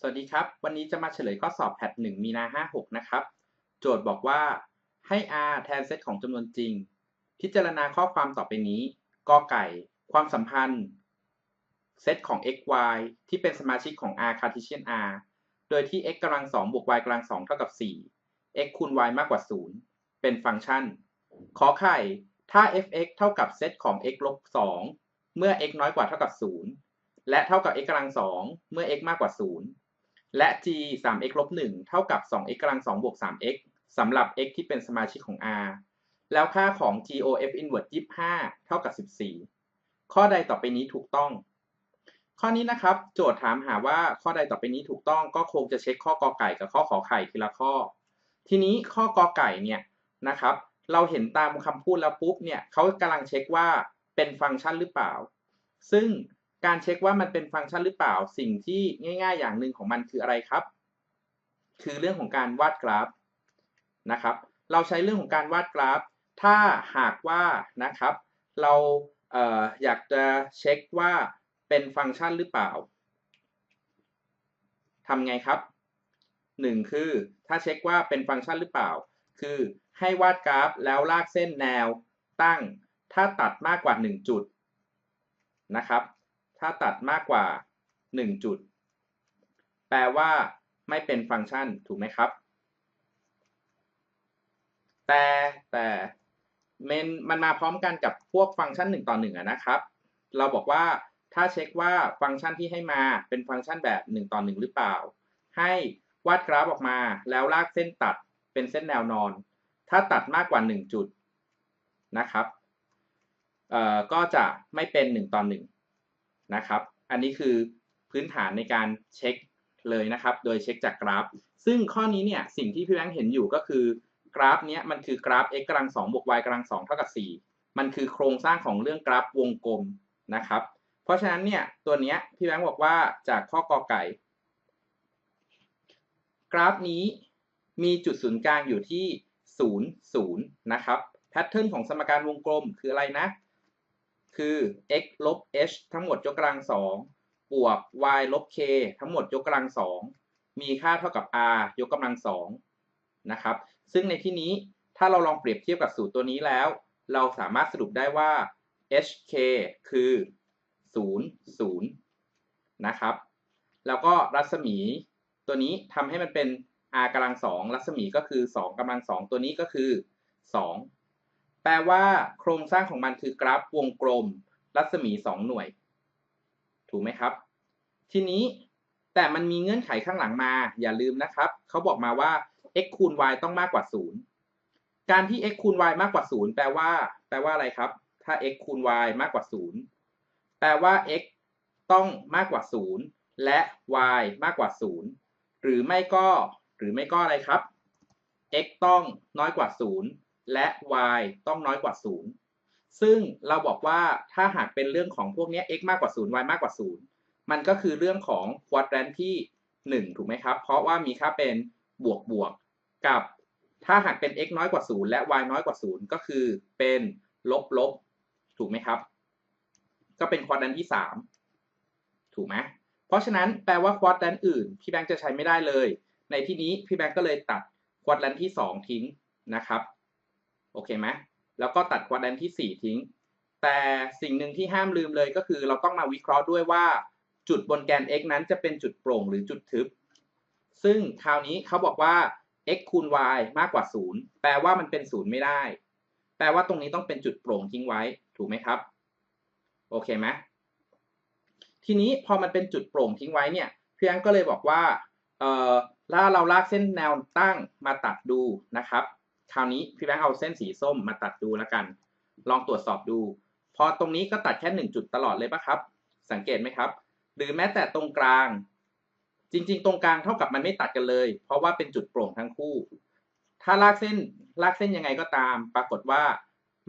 สวัสดีครับ วันนี้จะมาเฉลยข้อสอบแพท1มีนา 56 นะครับ โจทย์บอกว่าให้ r แทนเซตของจำนวนจริง พิจารณาข้อความต่อไปนี้กอไก่ ความสัมพันธ์ เซตของ x y ที่เป็นสมาชิกของ r Cartesian r โดยที่ x กำลัง2บวก y กำลัง2เท่ากับ 4 x คูณ y มากกว่า 0 เป็นฟังก์ชัน ขอไข่ ถ้า f(x) เท่ากับเซตของ x ลบ 2 เมื่อ x น้อยกว่าเท่ากับ 0 และเท่ากับ x กำลัง2เมื่อ x มากกว่า 0 และ g 3x ลบ1เท่ากับ 2x กำลัง2บวก 3x สำหรับ x ที่เป็นสมาชิกของ R แล้วค่าของ GOF inverse 25 เท่ากับ 14 ข้อใดต่อไปนี้ถูกต้อง ข้อนี้นะครับ โจทย์ถามหาว่าข้อใดต่อไปนี้ถูกต้องก็คงจะเช็คข้อกอไก่กับข้อขอไข่ทีละข้อ ทีนี้ข้อกอไก่เนี่ยนะครับ เราเห็นตามคำพูดแล้วปุ๊บเนี่ยเขากำลังเช็คว่าเป็นฟังก์ชันหรือเปล่า ซึ่ง การเช็คว่ามันเป็นฟังก์ชันหรือเปล่า สิ่งที่ง่าย ๆ อย่างหนึ่งของมันคืออะไรครับ คือเรื่องของการวาดกราฟนะครับ เราใช้เรื่องของการวาดกราฟ ถ้าหากว่านะครับ เราเอออยากจะเช็คว่าเป็นฟังก์ชันหรือเปล่าทำไงครับหนึ่งคือถ้าเช็คว่าเป็นฟังก์ชันหรือเปล่า คือให้วาดกราฟแล้วลากเส้นแนวตั้ง ถ้าตัดมากกว่า 1 จุดนะครับ ถ้าตัดมากกว่า 1 จุด แปลว่าไม่เป็นฟังก์ชันถูกไหมครับ แต่แต่มันมันมาพร้อมกันกับพวกฟังก์ชัน 1 ต่อ1อะนะครับ เราบอกว่าถ้าเช็คว่าฟังก์ชันที่ให้มาเป็นฟังก์ชันแบบ 1 ต่อ 1 หรือเปล่า ให้วาดกราฟออกมาแล้วลากเส้นตัดเป็นเส้นแนวนอน ถ้าตัดมากกว่า 1 จุดนะครับ เอ่อ ก็จะไม่เป็น 1 ต่อ 1 นะครับ อันนี้คือพื้นฐานในการเช็คเลยนะครับ โดยเช็คจากกราฟ ซึ่งข้อนี้เนี่ยสิ่งที่พี่แบงค์เห็นอยู่ก็คือกราฟนี้มันคือกราฟ x กำลัง2บวก y กำลัง2เท่ากับ 4 มันคือโครงสร้างของเรื่องกราฟวงกลมนะครับ เพราะฉะนั้นเนี่ยตัวนี้พี่แบงค์บอกว่าจากข้อกอไก่ กราฟนี้มีจุดศูนย์กลางอยู่ที่ 0 0 นะครับ แพทเทิร์นของสมการวงกลมคืออะไรนะ คือ x ลบ h ทั้งหมดยกกำลัง2บวก y ลบ k ทั้งหมดยกกำลัง2มีค่าเท่ากับ r ยกกำลัง2นะครับ ซึ่งในที่นี้ถ้าเราลองเปรียบเทียบกับสูตรตัวนี้แล้ว เราสามารถสรุปได้ว่า hk คือ 0 0 นะครับ แล้วก็รัศมีตัวนี้ทำให้มันเป็น r กำลัง2รัศมีก็คือ 2กำลัง2ตัวนี้ก็คือ 2 แปลว่าโครงสร้างของมันคือกราฟวงกลม รัศมี 2 หน่วย ถูกไหมครับ ทีนี้แต่มันมีเงื่อนไขข้างหลังมา อย่าลืมนะครับ เขาบอกมาว่า x คูณ y ต้องมากกว่า 0 การที่ x คูณ y มากกว่า 0 แปลว่า แปลว่าอะไรครับ ถ้า x คูณ y มากกว่า 0 แปลว่า x ต้องมากกว่า 0 และ y มากกว่า 0 หรือไม่ก็ หรือไม่ก็อะไรครับ x ต้องน้อยกว่า 0 และ y ต้องน้อยกว่า 0 ซึ่งเราบอกว่าถ้าหากเป็นเรื่องของพวกนี้ x มากกว่า 0 y มากกว่า 0 มันก็คือเรื่องของควอดแรนที่ 1 ถูกไหมครับ เพราะว่ามีค่าเป็นบวกบวกกับถ้าหากเป็น x น้อยกว่า 0 และ y น้อยกว่า 0 ก็คือเป็นลบลบถูกไหมครับ ก็เป็นควอดแรนที่ 3 ถูกไหมเพราะฉะนั้นแปลว่าควอดแรนอื่น พี่แบงค์จะใช้ไม่ได้เลย ในที่นี้พี่แบงค์ก็เลยตัดควอดแรนที่ 2 ทิ้งนะครับ โอเคไหมแล้วก็ตัดควอดแรนที่ 4 ทิ้ง แต่สิ่งหนึ่งที่ห้ามลืมเลยก็คือ เราต้องมาวิเคราะห์ด้วยว่าจุดบนแกน x นั้นจะเป็นจุดโปร่งหรือจุดทึบ ซึ่งคราวนี้เขาบอกว่า x คูณ y มากกว่า 0 แปลว่ามันเป็น 0 ไม่ได้ แปลว่าตรงนี้ต้องเป็นจุดโปร่งทิ้งไว้ ถูกไหมครับ โอเคไหมทีนี้พอมันเป็นจุดโปร่งทิ้งไว้เนี่ย เพี่แองก็เลยบอกว่า เอ่อถ้าเราลากเส้นแนวตั้งมาตัดดูนะครับ ราวนี้พี่แบงค์เอาเส้นสีส้มมาตัดดูแล้วกัน ลองตรวจสอบดู พอตรงนี้ก็ตัดแค่1จุดตลอดเลยปะครับ สังเกตไหมครับ หรือแม้แต่ตรงกลาง จริง ๆ ตรงกลางเท่ากับมันไม่ตัดกันเลย เพราะว่าเป็นจุดโปร่งทั้งคู่ ถ้าลากเส้นลากเส้นยังไงก็ตาม ปรากฏว่า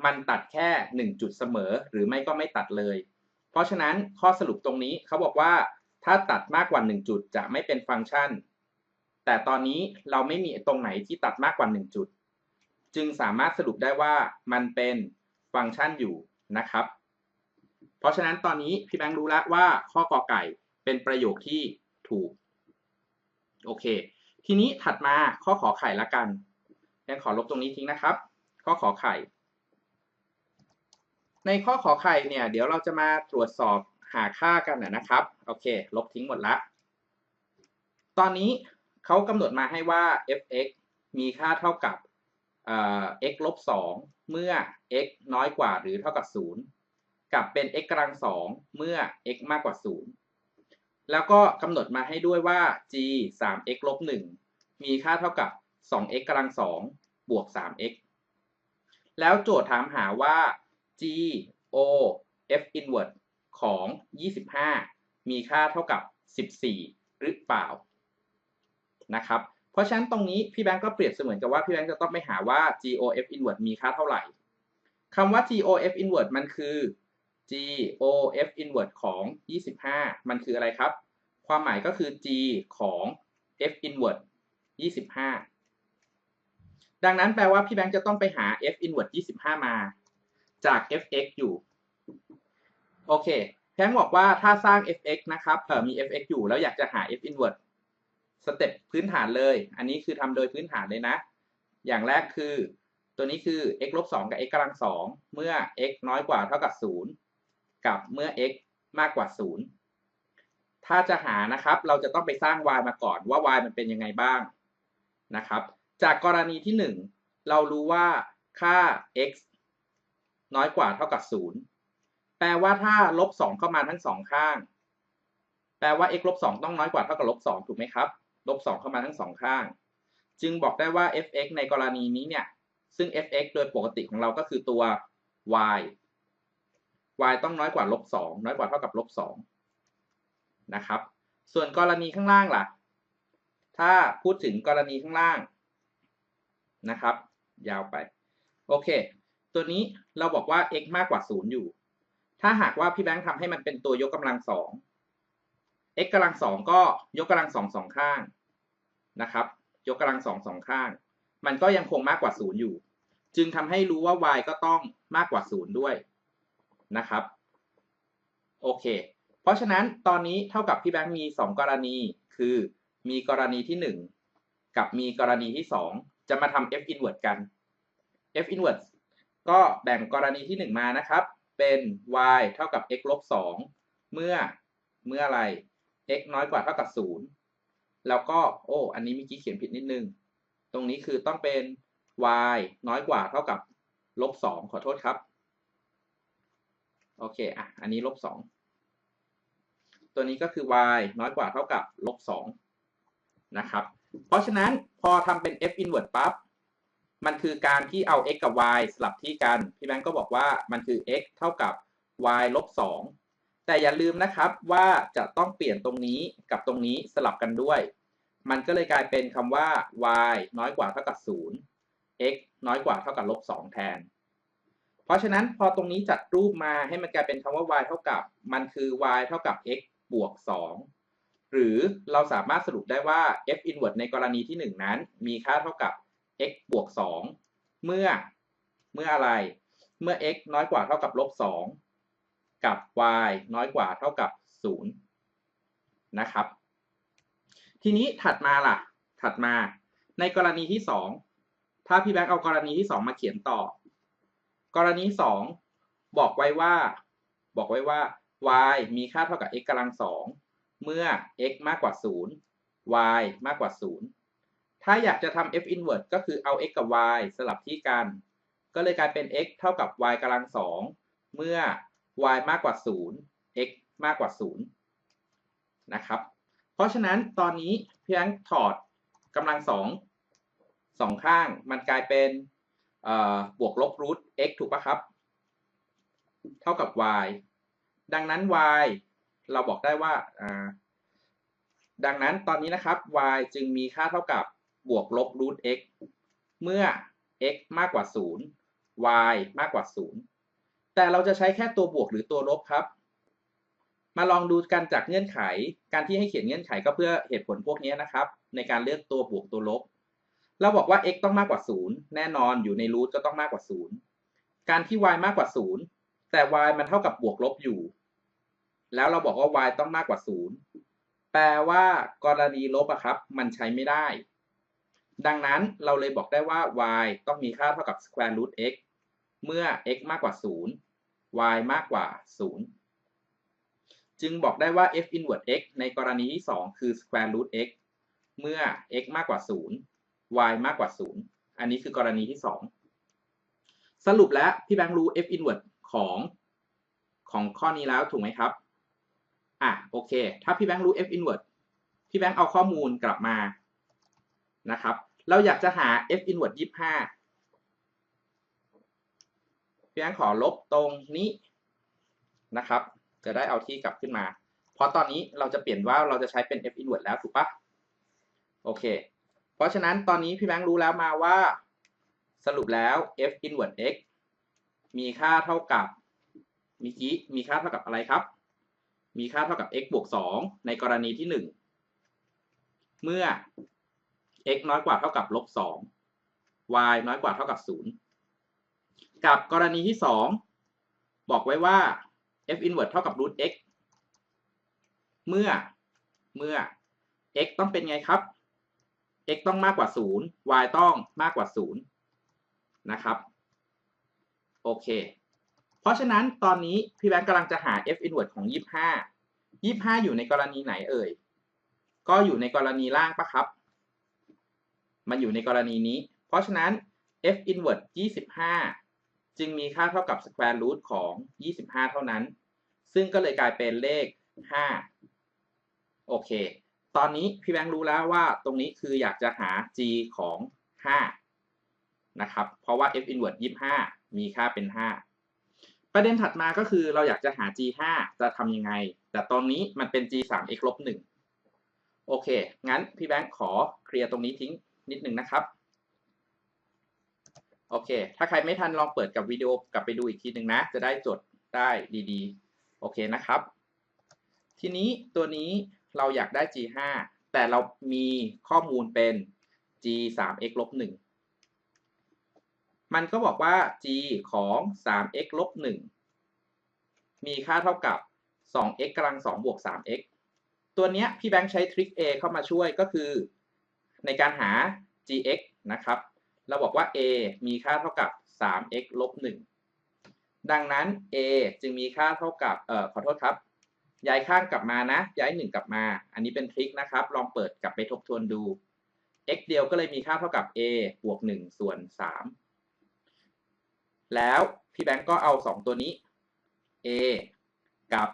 มันตัดแค่1จุดเสมอ หรือไม่ก็ไม่ตัดเลย เพราะฉะนั้นข้อสรุปตรงนี้เขาบอกว่าถ้าตัดมากกว่า 1 จุดจะไม่เป็นฟังก์ชัน แต่ตอนนี้เราไม่มีตรงไหนที่ตัดมากกว่า 1 จุด จึงสามารถสรุปได้ว่ามันเป็นฟังก์ชันอยู่นะครับ เพราะฉะนั้นตอนนี้พี่แบงค์รู้แล้วว่าข้อกอไก่เป็นประโยคที่ถูก โอเค ทีนี้ถัดมาข้อขอไข่ละกันยังขอลบตรงนี้ทิ้งนะครับ ข้อขอไข่ ในข้อขอไข่เนี่ย เดี๋ยวเราจะมาตรวจสอบหาค่ากันนะครับ โอเค ลบทิ้งหมดละ ตอนนี้เขากำหนดมาให้ว่า f(x) มีค่าเท่ากับ x ลบ2เมื่อ x น้อยกว่าหรือเท่ากับ 0 กับเป็น x กำลัง2เมื่อ x มากกว่า 0 แล้วก็กำหนดมาให้ด้วยว่า g 3x ลบ1มีค่าเท่ากับ 2x กำลัง2บวก 3x แล้วโจทย์ถามหาว่า g o f inverse ของ 25 มีค่าเท่ากับ 14 หรือเปล่านะครับ ราะฉะนั้นตรงนี้พี่แบงก์ก็เปรียบเสมือนกับว่าพี่แบงก์จะต้องไปหาว่า GOF inverse มีค่าเท่าไหร่คำว่า GOF inverse มันคือ GOF inverse ของ 25 มันคืออะไรครับ ความหมายก็คือ G ของ F inverse 25 ดังนั้นแปลว่าพี่แบงก์จะต้องไปหา F inverse 25 มา จาก fx อยู่ โอเค แพงบอกว่าถ้าสร้าง fx นะครับเออมี fx อยู่แล้วอยากจะหา f inverse สเต็ปพื้นฐานเลย อันนี้คือทำโดยพื้นฐานเลยนะ อย่างแรกคือ ตัวนี้คือ x ลบ2กับ x กำลัง2เมื่อ x น้อยกว่าเท่ากับ 0 กับเมื่อ x มากกว่า 0 ถ้าจะหานะครับ เราจะต้องไปสร้าง y มาก่อนว่า y มันเป็นยังไงบ้างนะครับ จากกรณีที่ 1 เรารู้ว่าค่า x น้อยกว่าเท่ากับ 0 แปลว่าถ้าลบ2เข้ามาทั้งสองข้าง แปลว่า x ลบ2ต้องน้อยกว่าเท่ากับลบ2ถูกไหมครับ ลบ2เข้ามาทั้งสองข้าง จึงบอกได้ว่า f(x) ในกรณีนี้เนี่ย ซึ่ง f(x) โดยปกติของเราก็คือตัว y y ต้องน้อยกว่าลบ2น้อยกว่าเท่ากับลบ2นะครับ ส่วนกรณีข้างล่างล่ะ ถ้าพูดถึงกรณีข้างล่างนะครับ ยาวไป โอเค ตัวนี้เราบอกว่า x มากกว่า 0 อยู่ ถ้าหากว่าพี่แบงค์ทำให้มันเป็นตัวยกกำลัง2 x กำลัง2ก็ยกกำลัง2สองข้าง นะครับ ยกกำลัง2สองข้าง มันก็ยังคงมากกว่า0อยู่ จึงทำให้รู้ว่า y ก็ต้องมากกว่า0ด้วยนะครับ โอเค เพราะฉะนั้นตอนนี้เท่ากับพี่แบงค์มี 2 กรณี คือมีกรณีที่ 1 กับมีกรณีที่ 2 จะมาทำ f inverse กัน f inverse ก็แบ่งกรณีที่ 1 มานะครับ เป็น y เท่ากับ x ลบ2เมื่อเมื่ออะไร x น้อยกว่าเท่ากับ 0 แล้วก็โอ้อันนี้เมื่อกี้เขียนผิดนิดนึง ตรงนี้คือต้องเป็น y น้อยกว่าเท่ากับลบ2ขอโทษครับ โอเคอะอันนี้ลบ2ตัวนี้ก็คือ y น้อยกว่าเท่ากับลบ2นะครับ เพราะฉะนั้นพอทำเป็น f inverse ปั๊บมันคือการที่เอา x กับ y สลับที่กัน พี่แบงก์ก็บอกว่ามันคือ x เท่ากับ y ลบ2 แต่อย่าลืมนะครับว่าจะต้องเปลี่ยนตรงนี้กับตรงนี้สลับกันด้วย มันก็เลยกลายเป็นคำว่า y น้อยกว่าเท่ากับ 0 x น้อยกว่าเท่ากับลบ2แทน เพราะฉะนั้นพอตรงนี้จัดรูปมาให้มันกลายเป็นคำว่า y เท่ากับ มันคือ y เท่ากับ x บวก 2 หรือเราสามารถสรุปได้ว่า f inverse ในกรณีที่ 1 นั้น มีค่าเท่ากับ x บวก 2 เมื่อ เมื่ออะไร เมื่อ x น้อยกว่าเท่ากับลบ2 กับ y น้อยกว่าเท่ากับ 0 นะครับ ทีนี้ถัดมาล่ะ ถัดมาในกรณีที่ 2 ถ้าพี่แบงค์เอากรณีที่ 2 มาเขียนต่อ กรณี 2 บอกไว้ว่า บอกไว้ว่า y มีค่าเท่ากับ x กำลัง2เมื่อ x มากกว่า 0 y มากกว่า 0 ถ้าอยากจะทำ f inverse ก็คือเอา x กับ y สลับที่กัน ก็เลยกลายเป็น x เท่ากับ y กำลัง2เมื่อ y มากกว่า 0 x มากกว่า 0 นะครับ เพราะฉะนั้นตอนนี้เพี่แบงถอดกำลัง2สองข้างมันกลายเป็นบวกลบรูท x ถูกปะครับ เท่ากับ y ดังนั้น y เราบอกได้ว่า ดังนั้นตอนนี้นะครับ y จึงมีค่าเท่ากับบวกลบรูท x เมื่อ x มากกว่า 0 y มากกว่า 0 แต่เราจะใช้แค่ตัวบวกหรือตัวลบครับ มาลองดูกันจากเงื่อนไข การที่ให้เขียนเงื่อนไขก็เพื่อเหตุผลพวกนี้นะครับ ในการเลือกตัวบวกตัวลบ เราบอกว่า x ต้องมากกว่า 0 แน่นอนอยู่ในรูทก็ต้องมากกว่า 0 การที่ y มากกว่า 0 แต่ y มันเท่ากับบวกลบอยู่ แล้วเราบอกว่า y ต้องมากกว่า 0 แปลว่ากรณีลบอะครับ มันใช้ไม่ได้ ดังนั้นเราเลยบอกได้ว่า y ต้องมีค่าเท่ากับ square root x เมื่อ x มากกว่า 0 y มากกว่า 0 จึงบอกได้ว่า f inverse x ในกรณีที่ 2 คือ square root x เมื่อ x มากกว่า 0 y มากกว่า 0 อันนี้คือกรณีที่ 2 สรุปแล้วพี่แบงค์รู้ f inverse ของของข้อนี้แล้วถูกไหมครับ อะโอเค ถ้าพี่แบงค์รู้ f inverse พี่แบงค์เอาข้อมูลกลับมานะครับ เราอยากจะหา f inverse 25 พี่แบงค์ขอลบตรงนี้นะครับ จะได้เอาที่กลับขึ้นมา เพราะตอนนี้เราจะเปลี่ยนว่าเราจะใช้เป็น f inverse แล้วถูกปะโอเค เพราะฉะนั้นตอนนี้พี่แบงค์รู้แล้วมาว่า สรุปแล้ว f inverse x มีค่าเท่ากับมีกี้มีค่าเท่ากับอะไรครับ มีค่าเท่ากับ x บวก 2 ในกรณีที่ 1 เมื่อ x น้อยกว่าเท่ากับลบ 2 y น้อยกว่าเท่ากับ 0 กับกรณีที่ 2 บอกไว้ว่า f inverse เท่ากับ root x เมื่อเมื่อ x ต้องเป็นไงครับ x ต้องมากกว่า 0 y ต้องมากกว่า 0 นะครับ โอเค เพราะฉะนั้นตอนนี้พี่แบงค์กำลังจะหา f inverse ของ 25 25 อยู่ในกรณีไหนเอ่ย ก็อยู่ในกรณีล่างปะครับ มันอยู่ในกรณีนี้ เพราะฉะนั้น f inverse 25 จึงมีค่าเท่ากับ square root ของ 25 เท่านั้น ซึ่งก็เลยกลายเป็นเลข 5 โอเค ตอนนี้พี่แบงค์รู้แล้วว่าตรงนี้คืออยากจะหา g ของ 5 นะครับ เพราะว่า f inverse 25 มีค่าเป็น 5 ประเด็นถัดมาก็คือเราอยากจะหา g 5จะทำยังไง แต่ตอนนี้มันเป็น g 3 x ลบ1โอเค งั้นพี่แบงค์ขอเคลียร์ตรงนี้ทิ้งนิดหนึ่งนะครับ โอเค ถ้าใครไม่ทันลองเปิดกับวิดีโอกลับไปดูอีกทีหนึ่งนะ จะได้จดได้ดีๆ โอเคนะครับ ทีนี้ตัวนี้เราอยากได้ g 5 แต่เรามีข้อมูลเป็น g 3 x ลบ1มันก็บอกว่า g ของ 3x ลบ1มีค่าเท่ากับ 2x กำลัง2บวก 3x ตัวนี้พี่แบงค์ใช้ทริค A เข้ามาช่วยก็คือ ในการหา gx นะครับ เราบอกว่า a มีค่าเท่ากับ 3x ลบ 1 ดังนั้น a จึงมีค่าเท่ากับ เอ่อ ขอโทษครับ ย้ายข้างกลับมานะ ย้าย 1 กลับมา อันนี้เป็นทริคนะครับ ลองเปิดกลับไปทบทวนดู x เดียวก็เลยมีค่าเท่ากับ a บวก 1 ส่วน 3 แล้วพี่แบงก์ก็เอา 2 ตัวนี้ a กับ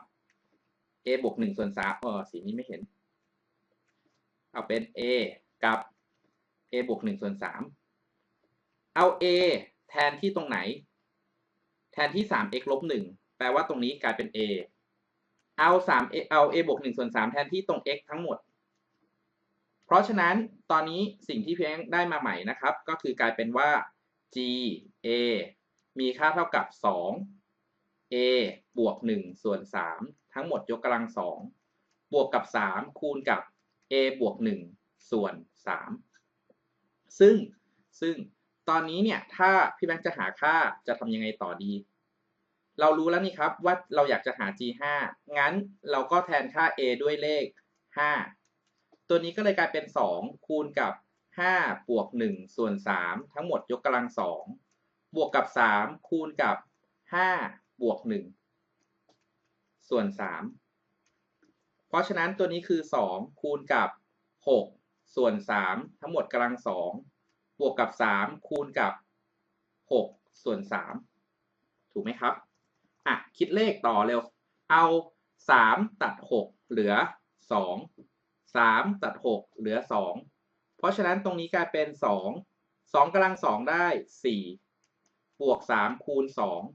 a บวก 1 ส่วน 3 เออ สีนี้ไม่เห็น เอาเป็น a กับ a บวก 1 ส่วน 3 เอา a แทนที่ตรงไหน แทนที่ 3x ลบ1แปลว่าตรงนี้กลายเป็น a เอา3 a เอา a บวก1ส่วน3แทนที่ตรง x ทั้งหมด เพราะฉะนั้นตอนนี้สิ่งที่เพียงได้มาใหม่นะครับ ก็คือกลายเป็นว่า g a มีค่าเท่ากับ 2 a บวก1ส่วน3ทั้งหมดยกกำลัง 2 บวกกับ 3 คูณกับ a บวก1ส่วน 3 ซึ่งซึ่ง ตอนนี้เนี่ยถ้าพี่แบงค์จะหาค่าจะทำยังไงต่อดี เรารู้แล้วนี่ครับว่าเราอยากจะหา g 5งั้นเราก็แทนค่า a ด้วยเลข 5 ตัวนี้ก็เลยกลายเป็น 2 คูณกับ 5 บวก 1 ส่วน 3 ทั้งหมดยกกำลัง 2 บวกกับ 3 คูณกับ 5 บวก 1 ส่วน 3 เพราะฉะนั้นตัวนี้คือ 2 คูณกับ 6 ส่วน 3 ทั้งหมดกำลัง 2 บวกกับ 3 คูณกับ 6 ส่วน 3 ถูกไหมครับ อะ คิดเลขต่อเร็ว เอา 3 ตัด 6 เหลือ 2 3 ตัด 6 เหลือ 2 เพราะฉะนั้นตรงนี้กลายเป็น 2 2กำลัง 2 ได้ 4 บวก 3 คูณ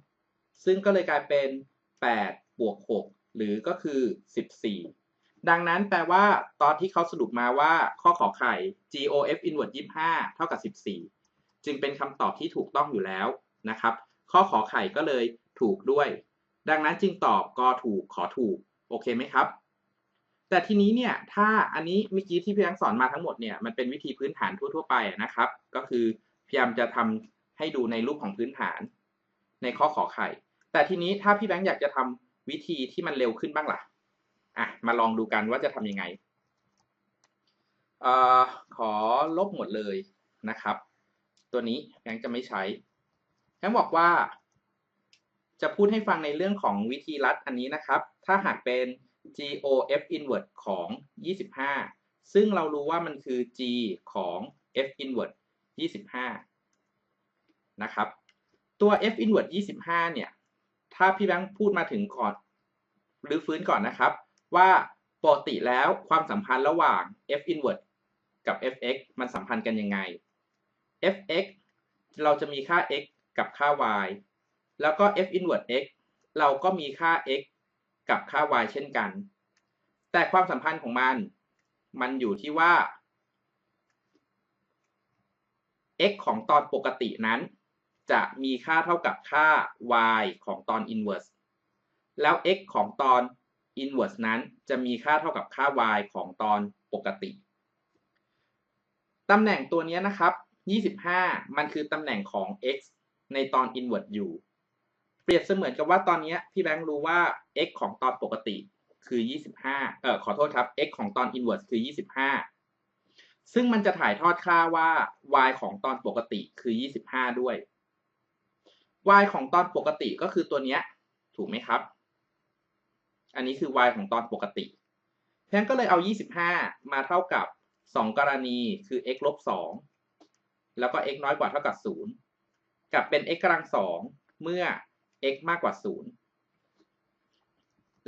2 ซึ่งก็เลยกลายเป็น 8 บวก 6 หรือก็คือ 14 ดังนั้นแปลว่าตอนที่เขาสรุปมาว่าข้อขอไข่ GOF inverse 25 เท่ากับ 14 จึงเป็นคำตอบที่ถูกต้องอยู่แล้วนะครับ ข้อขอไข่ก็เลยถูกด้วย ดังนั้นจึงตอบกอถูกขอถูก โอเคไหมครับ แต่ทีนี้เนี่ย ถ้าอันนี้เมื่อกี้ที่พี่ยังสอนมาทั้งหมดเนี่ย มันเป็นวิธีพื้นฐานทั่ว ๆ ไปนะครับ ก็คือพยายามจะทำให้ดูในรูปของพื้นฐาน ในข้อขอไข่ แต่ทีนี้ถ้าพี่แบงค์อยากจะทำวิธีที่มันเร็วขึ้นบ้างล่ะ อะมาลองดูกันว่าจะทำยังไงเอ่อขอลบหมดเลยนะครับ ตัวนี้ยังค์จะไม่ใช้แั้งบอกว่า จะพูดให้ฟังในเรื่องของวิธีรัดอันนี้นะครับ ถ้าหากเป็น GOF inverse ของ 25 ซึ่งเรารู้ว่ามันคือ G ของ F inverse 25 นะครับ ตัว F inverse 25 เนี่ย ถ้าพี่แบงค์พูดมาถึงก่อนหรือฟื้นก่อนนะครับ ว่าปกติแล้วความสัมพันธ์ระหว่าง F inverse กับ fx มันสัมพันธ์กันยังไง fx เราจะมีค่า x กับค่า y แล้วก็ f inverse x เราก็มีค่า x กับค่า y เช่นกัน แต่ความสัมพันธ์ของมัน มันอยู่ที่ว่า x ของตอนปกตินั้น จะมีค่าเท่ากับค่า y ของตอน inverse แล้ว x ของตอน inverse นั้นจะมีค่าเท่ากับค่า y ของตอนปกติ ตำแหน่งตัวนี้นะครับ 25 มันคือตำแหน่งของ x ในตอน inverse อยู่เปรียบเสมือนกับว่าตอนนี้พี่แบงค์รู้ว่า x ของตอนปกติคือ 25 เออขอโทษครับ x ของตอน inverse คือ 25 ซึ่งมันจะถ่ายทอดค่าว่า y ของตอนปกติคือ 25 ด้วย y ของตอนปกติก็คือตัวนี้ถูกไหมครับ อันนี้คือ y ของตอนปกติเพราะฉะนั้นก็เลยเอา 25 มาเท่ากับ 2 กรณีคือ x ลบ2แล้วก็ x น้อยกว่าเท่ากับ 0 กับเป็น x กำลัง 2 เมื่อ x มากกว่า 0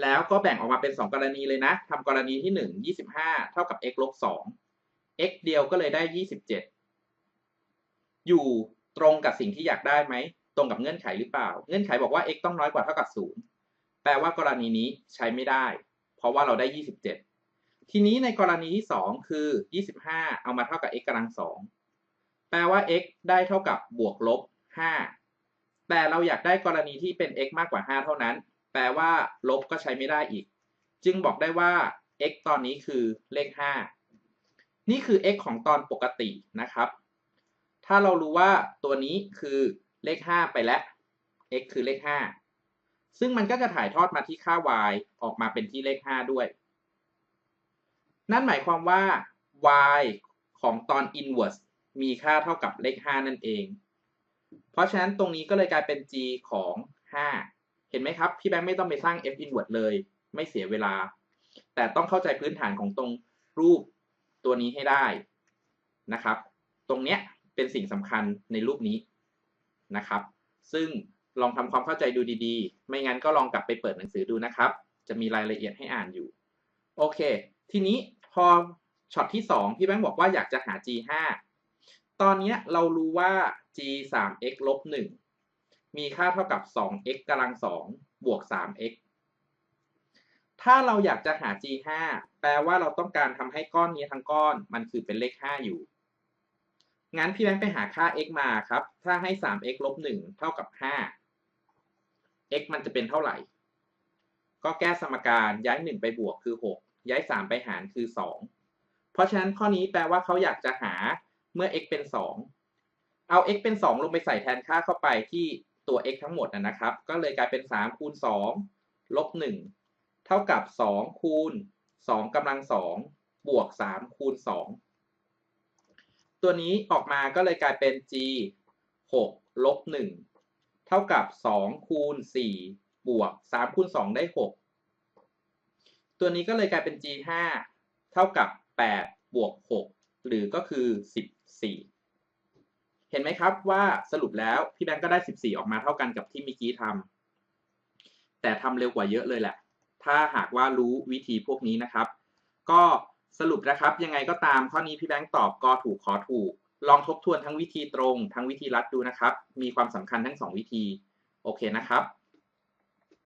แล้วก็แบ่งออกมาเป็น 2 กรณีเลยนะทำกรณีที่ 1 25 เท่ากับ x ลบ2 x เดียวก็เลยได้ 27 อยู่ตรงกับสิ่งที่อยากได้ไหม ตรงกับเงื่อนไขหรือเปล่า เงื่อนไขบอกว่า x ต้องน้อยกว่าเท่ากับ 0 แปลว่ากรณีนี้ใช้ไม่ได้ เพราะว่าเราได้ 27 ทีนี้ในกรณีที่ 2 คือ 25 เอามาเท่ากับ x กำลัง2แปลว่า x ได้เท่ากับบวกลบ 5 แต่เราอยากได้กรณีที่เป็น x มากกว่า 5 เท่านั้น แปลว่า ลบก็ใช้ไม่ได้อีก จึงบอกได้ว่า x ตอนนี้คือเลข 5 นี่คือ x ของตอนปกตินะครับ ถ้าเรารู้ว่าตัวนี้คือเลข 5 ไปแล้ว x คือเลข 5 ซึ่งมันก็จะถ่ายทอดมาที่ค่า y ออกมาเป็นที่เลข 5 ด้วย นั่นหมายความว่า y ของตอน inverse มีค่าเท่ากับเลข 5 นั่นเอง เพราะฉะนั้นตรงนี้ก็เลยกลายเป็น g ของ 5 เห็นไหมครับ พี่แบงค์ไม่ต้องไปสร้าง f inverse เลย ไม่เสียเวลา แต่ต้องเข้าใจพื้นฐานของตรงรูปตัวนี้ให้ได้นะครับ ตรงเนี้ยเป็นสิ่งสำคัญในรูปนี้นะครับ ซึ่ง ลองทำความเข้าใจดูดีๆ ไม่งั้นก็ลองกลับไปเปิดหนังสือดูนะครับ จะมีรายละเอียดให้อ่านอยู่ โอเค ทีนี้พอช็อตที่ 2 พี่แบงค์บอกว่าอยากจะหา g 5 ตอนนี้เรารู้ว่า g 3 x ลบ1มีค่าเท่ากับ 2x กำลัง2บวก 3x ถ้าเราอยากจะหา g 5 แปลว่าเราต้องการทำให้ก้อนนี้ทั้งก้อน มันคือเป็นเลข 5 อยู่ งั้นพี่แบงค์ไปหาค่า x มาครับ ถ้าให้ 3x ลบ1เท่ากับ 5 x มันจะเป็นเท่าไหร่ ก็แก้สมการย้าย 1 ไปบวกคือ 6 ย้าย 3 ไปหารคือ 2 เพราะฉะนั้นข้อนี้แปลว่าเขาอยากจะหาเมื่อ x เป็น 2 เอา x เป็น 2 ลงไปใส่แทนค่าเข้าไปที่ตัว x ทั้งหมดนะครับ ก็เลยกลายเป็น 3 คูณ 2 ลบ 1 เท่ากับ 2 คูณ 2กำลัง 2 บวก 3 คูณ 2 ตัวนี้ออกมาก็เลยกลายเป็น g 6ลบ1 เท่ากับ 2 คูณ 4 บวก 3 คูณ 2 ได้ 6 ตัวนี้ก็เลยกลายเป็น g 5 เท่ากับ 8 บวก 6 หรือก็คือ 14 เห็นไหมครับว่าสรุปแล้วพี่แบงก์ก็ได้ 14 ออกมาเท่ากันกับที่เมื่อกี้ทำแต่ทำเร็วกว่าเยอะเลยแหละ ถ้าหากว่ารู้วิธีพวกนี้นะครับ ก็สรุปนะครับยังไงก็ตามข้อนี้พี่แบงก์ตอบกอถูกขอถูก ลองทบทวนทั้งวิธีตรง ทั้งวิธีลัดดูนะครับ มีความสำคัญทั้ง 2 วิธี โอเคนะครับ